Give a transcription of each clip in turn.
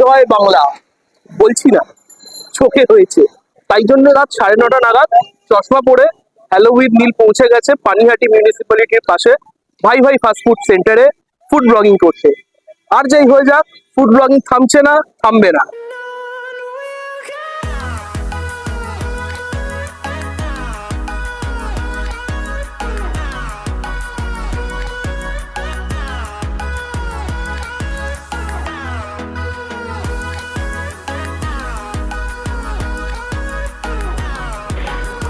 জয় বাংলা। বলছি না চোখে হয়েছে। তাই জন্য রাত সাড়ে নটা নাগাদ চশমা পরে হ্যালো উইথ নীল পৌঁছে গেছে পানিহাটি মিউনিসিপ্যালিটির পাশে। ভাই ভাই ফাস্টফুড সেন্টারে ফুড ব্লগিং করছে। আর যাই হয়ে যাক ফুড ব্লগিং থামছে না, থামবে না।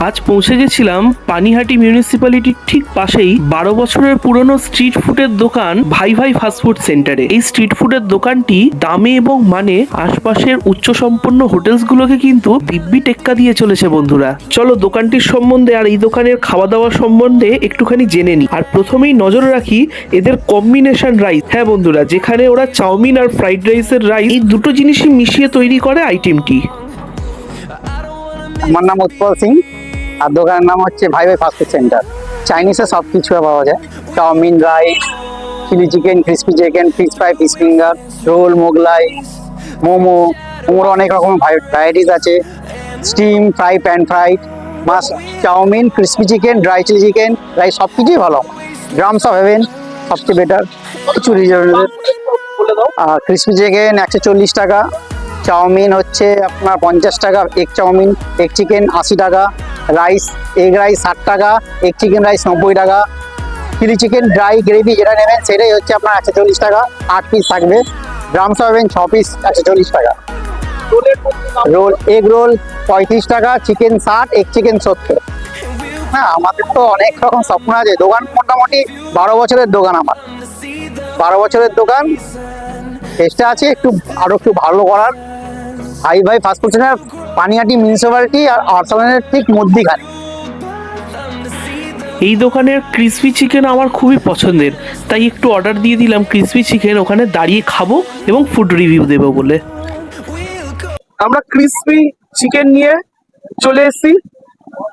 আজ পৌঁছে গেছিলাম পানিহাটি মিউনিসিপ্যালিটির ঠিক পাশেই বারো বছরের পুরনো স্ট্রিট ফুডের দোকান ভাই ভাই ফাস্টফুড সেন্টারে এই স্ট্রিট ফুডের দোকানটি দামে এবং মানে আশপাশের উচ্চ সম্পন্ন হোটেলসগুলোকে কিন্তু দিব্যি টেক্কা দিয়ে চলেছে বন্ধুরা। চলো দোকানটির সম্বন্ধে আর এই দোকানের খাওয়া দাওয়া সম্বন্ধে একটুখানি জেনে নিই আর প্রথমেই নজর রাখি এদের কম্বিনেশন রাইস হ্যাঁ বন্ধুরা, যেখানে ওরা চাউমিন আর ফ্রাইড রাইসের রাইস এই দুটো জিনিসই মিশিয়ে তৈরি করে আইটেমটি আমার নাম উৎপল সিং। আর দোকানের নাম হচ্ছে ভাই ভাই ফাস্টফুড সেন্টার। চাইনিজে সব কিছু পাওয়া যায়। Chowmein, rice, chilli chicken, crispy chicken, fish fry, fish finger, roll, Mughlai, momo, মোমোর অনেক রকম ভ্যারাইটিস আছে। স্টিম, ফ্রাই, প্যান ফ্রাই মাছ chowmein, crispy chicken, dry chilli chicken, rice সব কিছুই ভালো। ড্রামস অফ হেভেন, সবচেয়ে বেটার কিছু আর ক্রিসপি চিকেন একশো চল্লিশ টাকা। চাউমিন হচ্ছে আপনার পঞ্চাশ টাকা। এগ চাউমিন এগ চিকেন আশি টাকা। রাইস, এগ রাইস ষাট টাকা, এগ চিকেন রাইস নব্বই টাকা। চিলি চিকেন, ড্রাই গ্রেভি যেটা নেবেন, সেটাই হচ্ছে আপনার একশো চল্লিশ টাকা। আট পিস থাকবে। ড্রামস পাবেন ছ পিস একশো চল্লিশ টাকা। রোল, এগ রোল পঁয়ত্রিশ টাকা, চিকেন ষাট, এগ চিকেন সত্তর। হ্যাঁ আমাদের তো অনেক রকম স্বপ্ন আছে। দোকান মোটামুটি বারো বছরের দোকান আমার। বারো বছরের দোকান। চেষ্টা আছে একটু, আরও একটু ভালো করার। ভাই ভাই fast food centre Panihati municipality আর আর্সেনালের ঠিক মধ্যিখানে। এই দোকানের ক্রিসপি চিকেন আমার খুবই পছন্দের। তাই একটু অর্ডার দিয়ে দিলাম ক্রিসপি চিকেন ওখানে দাঁড়িয়ে খাব এবং ফুড রিভিউ দেবো বলে। আমরা ক্রিসপি চিকেন নিয়ে চলে এসেছি।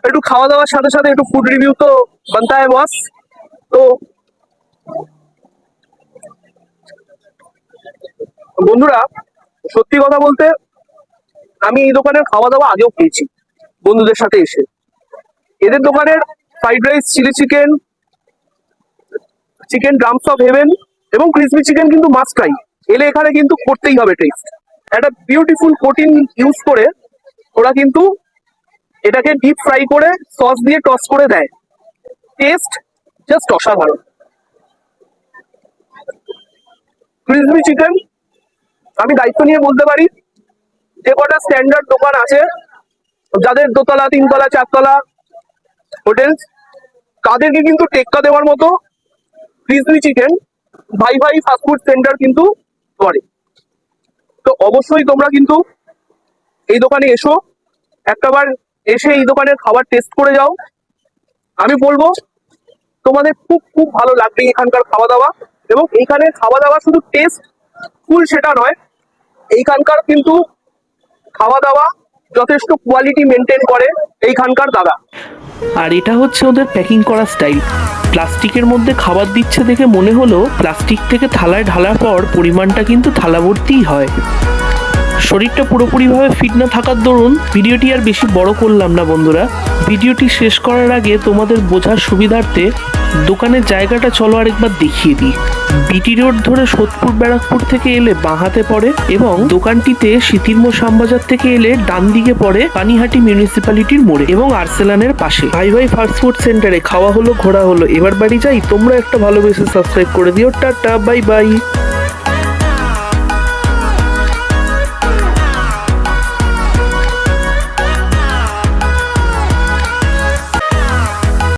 একটু খাওয়া দাওয়ার সাথে সাথে একটু ফুড রিভিউ তো বানতা है বস তো বন্ধুরা সত্যি কথা বলতে আমি এই দোকানের খাওয়া দাওয়া আগেও খেয়েছি, বন্ধুদের সাথে এসে। এদের দোকানের fried rice chilli chicken chicken drums of heaven এবং ক্রিসপি চিকেন কিন্তু মাস্ট ট্রাই এলে এখানে কিন্তু করতেই হবে টেস্ট একটা বিউটিফুল প্রোটিন ইউজ করে ওরা কিন্তু এটাকে ডিপ ফ্রাই করে সস দিয়ে টস করে দেয়। টেস্ট জাস্ট অসাধারণ। ক্রিসপি চিকেন আমি দায়িত্ব নিয়ে বলতে পারি যে কটা স্ট্যান্ডার্ড দোকান আছে, যাদের দোতলা, তিনতলা, চারতলা হোটেল তাদেরকে কিন্তু টেক্কা দেওয়ার মতো ক্রিসপি চিকেন ভাই ভাই ফাস্টফুড সেন্টার কিন্তু করে। তো অবশ্যই তোমরা কিন্তু এই দোকানে এসো, একটাবার এসে এই দোকানের খাবার টেস্ট করে যাও। আমি বলব, তোমাদের খুব খুব ভালো লাগবে এখানকার খাওয়া দাওয়া এবং এইখানে খাওয়া দাওয়া শুধু টেস্ট ফুল সেটা নয় এইখানকার কিন্তু খাওয়া দাওয়া যথেষ্ট কোয়ালিটি মেনটেন করে এইখানকার দাদা। আর এটা হচ্ছে ওদের প্যাকিং করা স্টাইল প্লাস্টিকের মধ্যে খাবার দিচ্ছে দেখে মনে হলো প্লাস্টিক থেকে থালায় ঢালার পর পরিমাণটা কিন্তু থালা ভর্তিই হয়। শরীরটা পুরোপুরিভাবে ফিট না থাকার দরুন ভিডিওটি আর বেশি বড় করলাম না বন্ধুরা। ভিডিওটি শেষ করার আগে তোমাদের বোঝার সুবিধার্থে দোকানের জায়গাটা চলো আরেকবার দেখিয়ে দিই। বিটি রোড ধরে সোদপুর ব্যারাকপুর থেকে এলে বাঁহাতে পড়ে এবং দোকানটিতে শীতির্ম শ্যামবাজার থেকে এলে ডান দিকে পড়ে পানিহাটি মিউনিসিপ্যালিটির মোড়ে এবং আর্সেলানের পাশে। ভাই ভাই ফাস্ট ফুড সেন্টারে খাওয়া হলো, ঘোরা হলো। এবার বাড়ি যাই, তোমরা একটা ভালোবেসে সাবস্ক্রাইব করে দিও। Tata bye bye